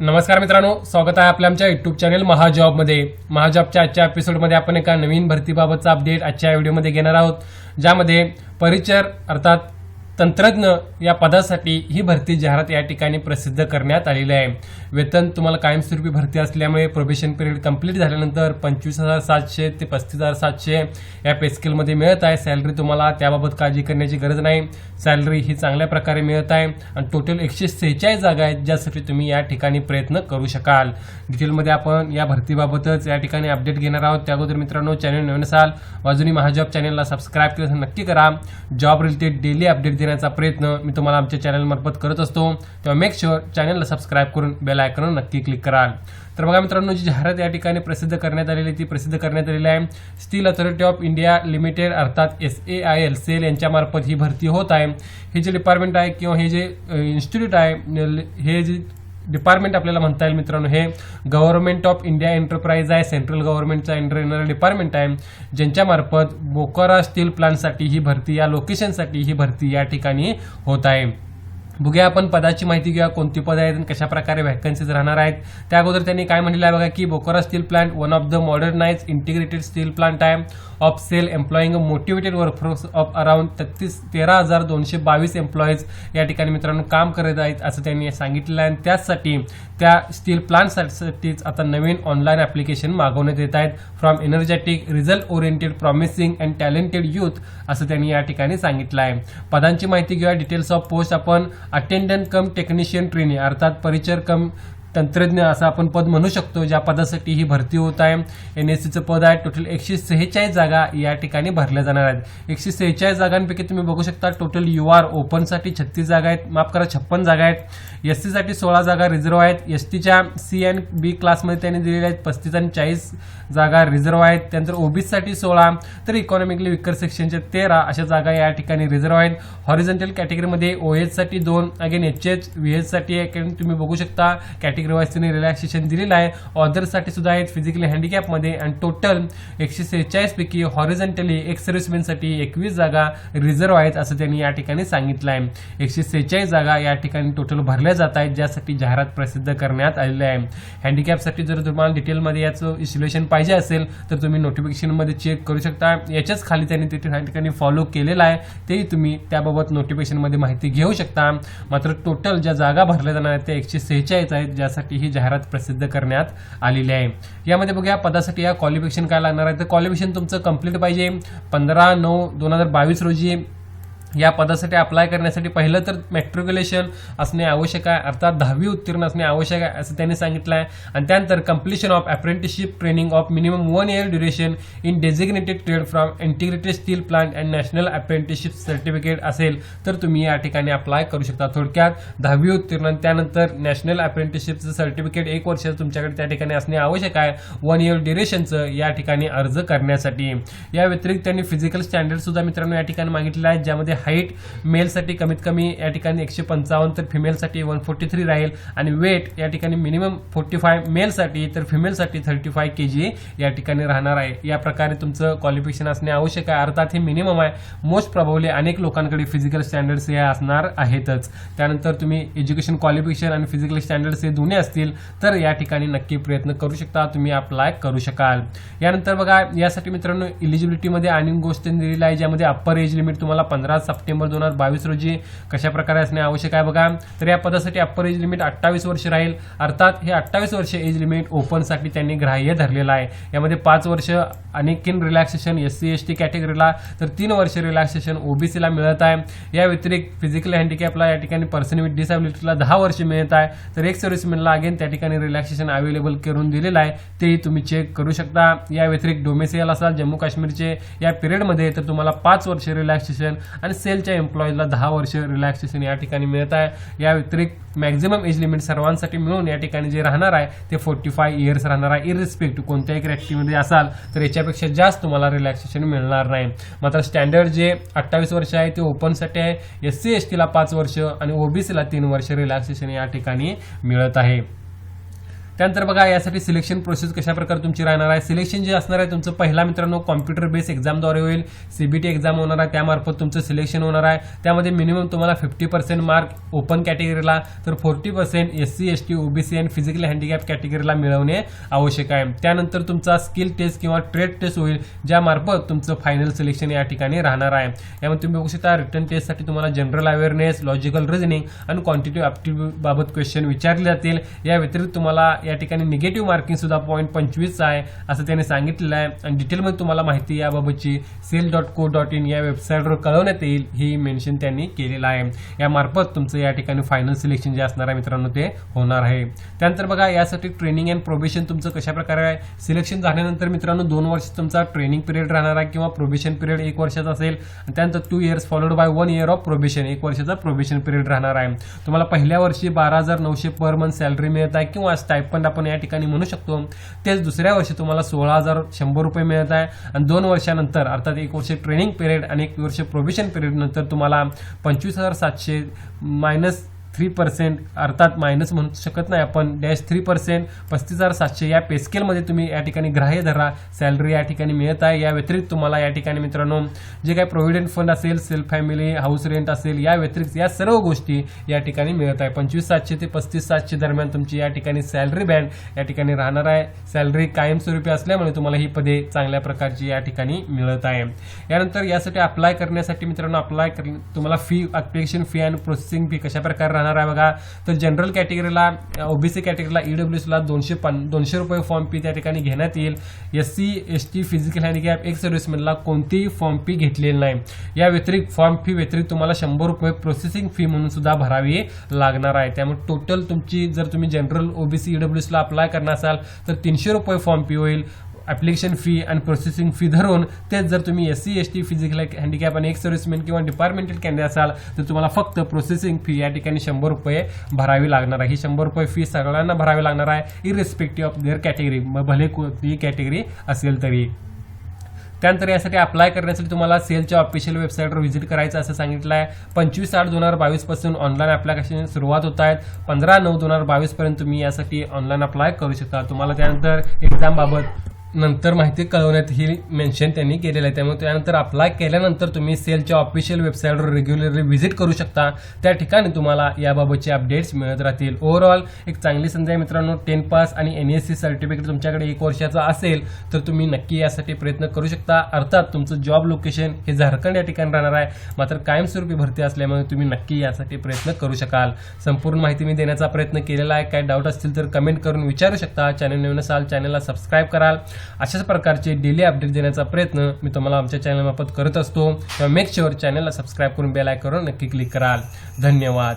नमस्कार मित्रांनो स्वागत आहे आपल्या आमच्या युट्यूब चॅनल महाजॉबमध्ये. महाजॉबच्या आजच्या एपिसोडमध्ये आपण एका नवीन भरतीबाबतचा अपडेट आजच्या व्हिडिओमध्ये घेणार आहोत ज्यामध्ये परिचर अर्थात तंत्रज्ञ या पदासाठी ही भरती जाहिरात या ठिकाणी प्रसिद्ध करण्यात आलेली आहे. वेतन तुम्हाला कायमस्वरूपी भरती असल्यामुळे प्रोबेशन पिरियड कंप्लीट झाल्यानंतर पंचवीस हजार सातशे ते पस्तीस हजार सातशे या पेस्केलमध्ये मिळत आहे. सॅलरी तुम्हाला त्याबाबत काळजी करण्याची गरज नाही. सॅलरी ही चांगल्या प्रकारे मिळत आहे आणि टोटल एकशे सेहेचाळीस जागा आहेत ज्यासाठी तुम्ही या ठिकाणी प्रयत्न करू शकाल. डिटेलमध्ये आपण या भरतीबाबतच या ठिकाणी अपडेट घेणार आहोत. त्याबद्दल अगोदर मित्रांनो चॅनल नवीन असाल बाजूनी महाजॉब चॅनलला सबस्क्राईब केलं नक्की करा. जॉब रिलेटेड डेली अपडेट देण्याचा प्रयत्न मी तुम्हाला आमच्या चॅनलमार्फत करत असतो. तेव्हा मेक शुअर चॅनलला सबस्क्राईब करून बेल आयकॉन नक्की क्लिक कराल. तर बघा मित्रांनो जी जाहिरात या ठिकाणी प्रसिद्ध करण्यात आलेली आहे, ती प्रसिद्ध करण्यात आलेली आहे. Steel Authority of India Limited अर्थात S A I L SAIL यांच्यामार्फत ही भरती होत आहे. हे जे डिपार्टमेंट आहे किंवा हे जे इन्स्टिट्यूट आहे हे जे डिपार्टमेंट आपल्याला म्हणता येईल मित्रांनो हे गव्हर्नमेंट ऑफ इंडिया एंटरप्राइज आहे. सेंट्रल गव्हर्नमेंटचा एंटरप्रेनर डिपार्टमेंट आहे. ज्यांच्यामार्फत बोकारा स्टील प्लांटसाठी ही भरती या लोकेशनसाठी ही भरती या ठिकाणी होत आहे. बघूया आपण पदाची माहिती घेऊया कोणती पद आहेत आणि कशा प्रकारे व्हॅकन्सीज राहणार आहेत. त्या अगोदर त्यांनी काय म्हणलेलं आहे बघा की Bokaro steel plant one of the modernize integrated steel plant आहे. Of SAIL employing motivated workforce of around तेहतीस तेरा हजार दोनशे बावीस एम्प्लॉईज या ठिकाणी मित्रांनो काम करत आहेत असं त्यांनी सांगितलेलं आहे. आणि त्याचसाठी त्या स्टील प्लांटसाठीच आता नवीन ऑनलाईन ॲप्लिकेशन मागवण्यात येत आहेत. From energetic result oriented promising and talented youth असं त्यांनी या ठिकाणी सांगितलं आहे. पदांची माहिती घेऊया डिटेल्स ऑफ पोस्ट आपण अटेंडंट कम टेक्निशियन ट्रेनिंग अर्थात परिचर कम तंत्रज्ञ असं आपण पद म्हणू शकतो ज्या पदासाठी ही भरती होत आहे. एन एस सीचं पद आहे. टोटल एकशे सेहेचाळीस जागा या ठिकाणी भरल्या जाणार आहेत. एकशे सेहेचाळीस जागांपैकी तुम्ही बघू शकता टोटल यू आर ओपनसाठी छत्तीस जागा आहेत. माफ करा छप्पन जागा आहेत. एस सीसाठी सोळा जागा रिझर्व्ह आहेत. एस टीच्या सी अँड बी क्लासमध्ये त्यांनी दिलेल्या आहेत पस्तीस आणि चाळीस जागा रिझर्व आहेत. त्यानंतर ओबीसीसाठी सोळा तर इकॉनॉमिकली विकर सेक्शनच्या तेरा अशा जागा या ठिकाणी रिझर्व्ह आहेत. हॉरिझॉन्टल कॅटेगरीमध्ये ओ एचसाठी दोन अगेन एच एच व्ही एचसाठी तुम्ही बघू शकता कॅटेगरी वाईज त्यांनी रिलॅक्सेशन दिलेलं आहे. ऑदरसाठी सुद्धा आहेत फिजिकली हँडिकॅपमध्ये आणि टोटल एकशे सेहेचाळीसपैकी हॉरिझॉन्टली एक्स सर्व्हिसमॅनसाठी एकवीस जागा रिझर्व्ह आहेत असं त्यांनी या ठिकाणी सांगितलं आहे एकशे सेहेचाळीस जागा या ठिकाणी टोटल भरल्या जात आहेत ज्यासाठी जाहिरात प्रसिद्ध करण्यात आलेली आहे. हँडिकॅपसाठी जर तुम्हाला डिटेलमध्ये याचं इन्स्युलेशन पाहिजे असेल तर तुम्ही नोटिफिकेशनमध्ये चेक करू शकता. याच्याच खाली त्यांनी ते ठिकाणी फॉलो केलेलं आहे. तेही तुम्ही त्याबाबत नोटिफिकेशनमध्ये माहिती घेऊ शकता. मात्र टोटल ज्या जागा भरल्या जाणार आहेत त्या एकशे सेहेचाळीस आहेत यासाठी ही जाहिरात प्रसिद्ध करण्यात आलेली आहे. यामध्ये बघूया पदासाठी या क्वालिफिकेशन काय लागणार आहे? तर क्वालिफिकेशन तुमचं कंप्लीट पाहिजे. पंधरा नऊ दोन हजार बावीस रोजी या पदासाठी अप्लाय करण्यासाठी पहिलं तर मॅट्रिक्युलेशन असणे आवश्यक आहे. अर्थात दहावी उत्तीर्ण असणे आवश्यक आहे असं त्यांनी सांगितलं आहे. आणि त्यानंतर completion of apprenticeship training of minimum one year duration in designated trade from integrated steel plant and national apprenticeship certificate असेल तर तुम्ही या ठिकाणी अप्लाय करू शकता. थोडक्यात दहावी उत्तीर्ण आणि त्यानंतर नॅशनल अप्रेंटिसशिपचं सर्टिफिकेट एक वर्ष तुमच्याकडे त्या ठिकाणी असणे आवश्यक आहे. वन इयर ड्युरेशनचं या ठिकाणी अर्ज करण्यासाठी. या व्यतिरिक्त त्यांनी फिजिकल स्टँडर्ड सुद्धा मित्रांनो या ठिकाणी मागितलेलं आहे ज्यामध्ये हाईट मेलसाठी कमीत कमी या ठिकाणी एकशे पंचावन्न तर फिमेलसाठी वन फोर्टी थ्री राहील. आणि वेट या ठिकाणी मिनिमम फोर्टी फाय मेलसाठी तर फिमेलसाठी थर्टी फाय के जी या ठिकाणी राहणार आहे. या प्रकारे तुमचं क्वालिफिकेशन असणे आवश्यक आहे. अर्थात हे मिनिमम आहे. मोस्ट प्रभावली अनेक लोकांकडे फिजिकल स्टँडर्ड्स हे असणार आहेतच. त्यानंतर तुम्ही एज्युकेशन क्वालिफिकेशन आणि फिजिकल स्टँडर्ड्स हे दोन्ही असतील तर या ठिकाणी नक्की प्रयत्न करू शकता. तुम्ही अप्लाय करू शकाल. यानंतर बघा यासाठी मित्रांनो इलिजिबिलिटीमध्ये अनेक गोष्टी दिलेल्या आहे ज्यामध्ये अप्पर एज लिमिट तुम्हाला पंधरा सप्टेंबर दोन हजार बावीस रोजी कशा प्रकारे असणे आवश्यक आहे बघा. तर या पदासाठी अप्पर एज लिमिट अठ्ठावीस वर्ष राहील. अर्थात हे अठ्ठावीस वर्ष एज लिमिट ओपनसाठी त्यांनी ग्राह्य धरलेलं आहे. यामध्ये पाच वर्ष अनेकीन relaxation S C S T कॅटेगरीला तर तीन वर्ष रिलॅक्सेशन ओबीसीला मिळत आहे. या व्यतिरिक्त फिजिकल हँडिकॅपला या ठिकाणी पर्सन विथ डिसॅबिलिटीला दहा वर्ष मिळत आहे. तर एक सर्व्हिसमॅनला अगेन त्या ठिकाणी रिलॅक्सेशन अवेलेबल करून दिलेलं आहे. तेही तुम्ही चेक करू शकता. या व्यतिरिक्त डोमेसियल असाल जम्मू काश्मीरचे या पिरियडमध्ये तर तुम्हाला पाच वर्ष रिलॅक्सेशन आणि सेलच्या एम्प्लॉईजला दहा वर्ष रिलॅक्सेशन या ठिकाणी मिळत आहे. या व्यतिरिक्त मॅक्झिमम एज लिमिट सर्वांसाठी मिळून या ठिकाणी जे राहणार आहे ते फोर्टी फाय इयर्स राहणार आहे. इरिस्पेक्टिव्ह कोणत्याही कॅटेगरीमध्ये असाल तर याच्यापेक्षा जास्त तुम्हाला रिलॅक्सेशन मिळणार नाही. मात्र स्टँडर्ड जे अठ्ठावीस वर्ष आहे ते ओपनसाठी आहे. एस सी एस टीला पाच वर्ष आणि ओबीसीला तीन वर्ष रिलॅक्सेशन या ठिकाणी मिळत आहे. त्यानंतर बघा यासाठी सिलेक्शन प्रोसेस कशा प्रकारे तुमची राहणार आहे? सिलेक्शन जे असणार आहे तुमचं पहिला मित्रांनो कॉम्प्युटर बेस एक्झामद्वारे होईल. सीबीटी एक्झाम होणार आहे त्यामार्फत तुमचं सिलेक्शन होणार आहे. त्यामध्ये मिनिमम तुम्हाला फिफ्टी पर्सेंट मार्क ओपन कॅटेगरीला तर forty percent S C S T OBC and physically handicap कॅटेगरीला मिळवणे आवश्यक आहे. त्यानंतर तुमचा स्किल टेस्ट किंवा ट्रेड टेस्ट होईल ज्यामार्फत तुमचं फायनल सिलेक्शन या ठिकाणी राहणार आहे. यामध्ये तुम्ही बघू शकता रिटर्न टेस्टसाठी तुम्हाला जनरल अवेअरनेस लॉजिकल रिझनिंग आणि क्वांटिटिव्ह ॲप्टिट्यूड बाबत क्वेश्चन विचारले जातील. या व्यतिरिक्त तुम्हाला या ठिकाणी निगेटिव्ह मार्किंग सुद्धा पॉईंट पंचवीस आहे असं त्याने सांगितलेलं आहे. आणि डिटेलमध्ये तुम्हाला माहिती याबाबतची SAIL dot co dot in या वेबसाईटवर कळवण्यात येईल ही मेन्शन त्यांनी केलेलं आहे. यामार्फत तुमचं या ठिकाणी फायनल सिलेक्शन जे असणार आहे मित्रांनो ते होणार आहे. त्यानंतर बघा यासाठी ट्रेनिंग अँड प्रोबेशन तुमचं कशा प्रकारे आहे? सिलेक्शन झाल्यानंतर मित्रांनो दोन वर्ष तुमचा ट्रेनिंग पिरियड राहणार आहे किंवा प्रोबेशन पिरियड एक वर्षाचा असेल. आणि त्यानंतर two years followed by one year of probation एक वर्षाचा प्रोबेशन पिरियड राहणार आहे. तुम्हाला पहिल्या वर्षी बारा हजार नऊशे पर मंथ सॅलरी मिळत आहे किंवा स्टायपंड आपण या ठिकाणी म्हणू शकतो तेच दुसऱ्या वर्षी तुम्हाला सोळा हजार शंभर रुपये मिळत आहे. आणि दोन वर्षानंतर अर्थात एक वर्ष ट्रेनिंग पिरियड आणि एक वर्ष प्रोबेशन पिरियड नंतर तुम्हाला पंचवीस हजार सातशे मायनस थ्री पर्सेंट अर्थात मायनस म्हणू शकत नाही. आपण डॅश थ्री पर्सेंट पस्तीस हजार सातशे या पेस्केलमध्ये तुम्ही या ठिकाणी ग्राह्य धरा. सॅलरी या ठिकाणी मिळत आहे. या व्यतिरिक्त तुम्हाला या ठिकाणी मित्रांनो जे काही प्रोव्हिडंट फंड असेल सेल्फ फॅमिली हाऊस रेंट असेल या व्यतिरिक्त या सर्व गोष्टी या ठिकाणी मिळत आहे. पंचवीस सातशे ते पस्तीस सातशे दरम्यान तुमची या ठिकाणी सॅलरी बँड या ठिकाणी राहणार आहे. सॅलरी कायमस्वरूपी असल्यामुळे तुम्हाला ही पदे चांगल्या प्रकारची या ठिकाणी मिळत आहे. यानंतर यासाठी अप्लाय करण्यासाठी मित्रांनो अप्लाय कर तुम्हाला फी ॲप्लिकेशन फी आणि प्रोसेसिंग फी कशा प्रकारे राहणार आहे बघा. तर जनरल कॅटेगरीला ओबीसी कॅटेगरीला ईडब्ल्यूसीला दोनशे पन दोनशे रुपये फॉर्म फी त्या ठिकाणी घेण्यात येईल. S C S T physical handicap ex सर्व्हिसमॅनला कोणतीही फॉर्म फी घेतलेली नाही. या व्यतिरिक्त फॉर्म फी व्यतिरिक्त तुम्हाला शंभर रुपये प्रोसेसिंग फी म्हणून सुद्धा भरावी लागणार आहे. त्यामुळे टोटल तुमची जर तुम्ही जनरल ओबीसी ईडब्ल्यूसीला अप्लाय करणार असाल तर तीनशे रुपये फॉर्म फी होईल. ॲप्लिकेशन फी आणि प्रोसेसिंग फी धरून तेच जर तुम्ही S C S T physical handicap आणि एक सर्व्हिसमॅन किंवा डिपार्टमेंटल कॅन्डिडेट असाल तर तुम्हाला फक्त प्रोसेसिंग फी या ठिकाणी शंभर रुपये भरावी लागणार आहे. ही शंभर रुपये फी सगळ्यांना भरावी लागणार आहे इरिस्पेक्टिव्ह ऑफ देअर कॅटेगरी मग भले कोणतीही कॅटेगरी असेल तरी. त्यानंतर यासाठी अप्लाय करण्यासाठी तुम्हाला सेलच्या ऑफिशियल वेबसाईटवर व्हिजिट करायचं असं सांगितलं आहे. पंचवीस आठ दोन हजार बावीसपासून ऑनलाईन ॲप्लिकेशन सुरुवात होत आहेत. पंधरा नऊ दोन हजार बावीसपर्यंत तुम्ही यासाठी ऑनलाईन अप्लाय करू शकता. तुम्हाला त्यानंतर एक्झामबाबत नंतर माहिती कळवण्यात ही मेन्शन त्यांनी केलेलं आहे. त्यामुळे त्यानंतर अप्लाय केल्यानंतर तुम्ही सेलच्या ऑफिशियल वेबसाईटवर रेग्युलरली व्हिजिट करू शकता. त्या ठिकाणी तुम्हाला याबाबतचे अपडेट्स मिळत राहतील. ओव्हरऑल एक चांगली संधी आहे मित्रांनो. टेन पास आणि एन एस सी सर्टिफिकेट तुमच्याकडे एक वर्षाचं असेल तर तुम्ही नक्की यासाठी प्रयत्न करू शकता. अर्थात तुमचं जॉब लोकेशन हे झारखंड या ठिकाणी राहणार आहे. मात्र कायमस्वरूपी भरती असल्यामुळे तुम्ही नक्की यासाठी प्रयत्न करू शकाल. संपूर्ण माहिती मी देण्याचा प्रयत्न केलेला आहे. काय डाऊट असतील तर कमेंट करून विचारू शकता. चॅनल नवीन असाल चॅनलला सबस्क्राईब कराल. अशाच प्रकारचे डेली अपडेट देण्याचा प्रयत्न मी तुम्हाला आमच्या चॅनलमार्फत करत असतो. तेव्हा मेक शुअर चॅनलला सबस्क्राईब करून बेल आयकॉनवर नक्की क्लिक कराल. धन्यवाद.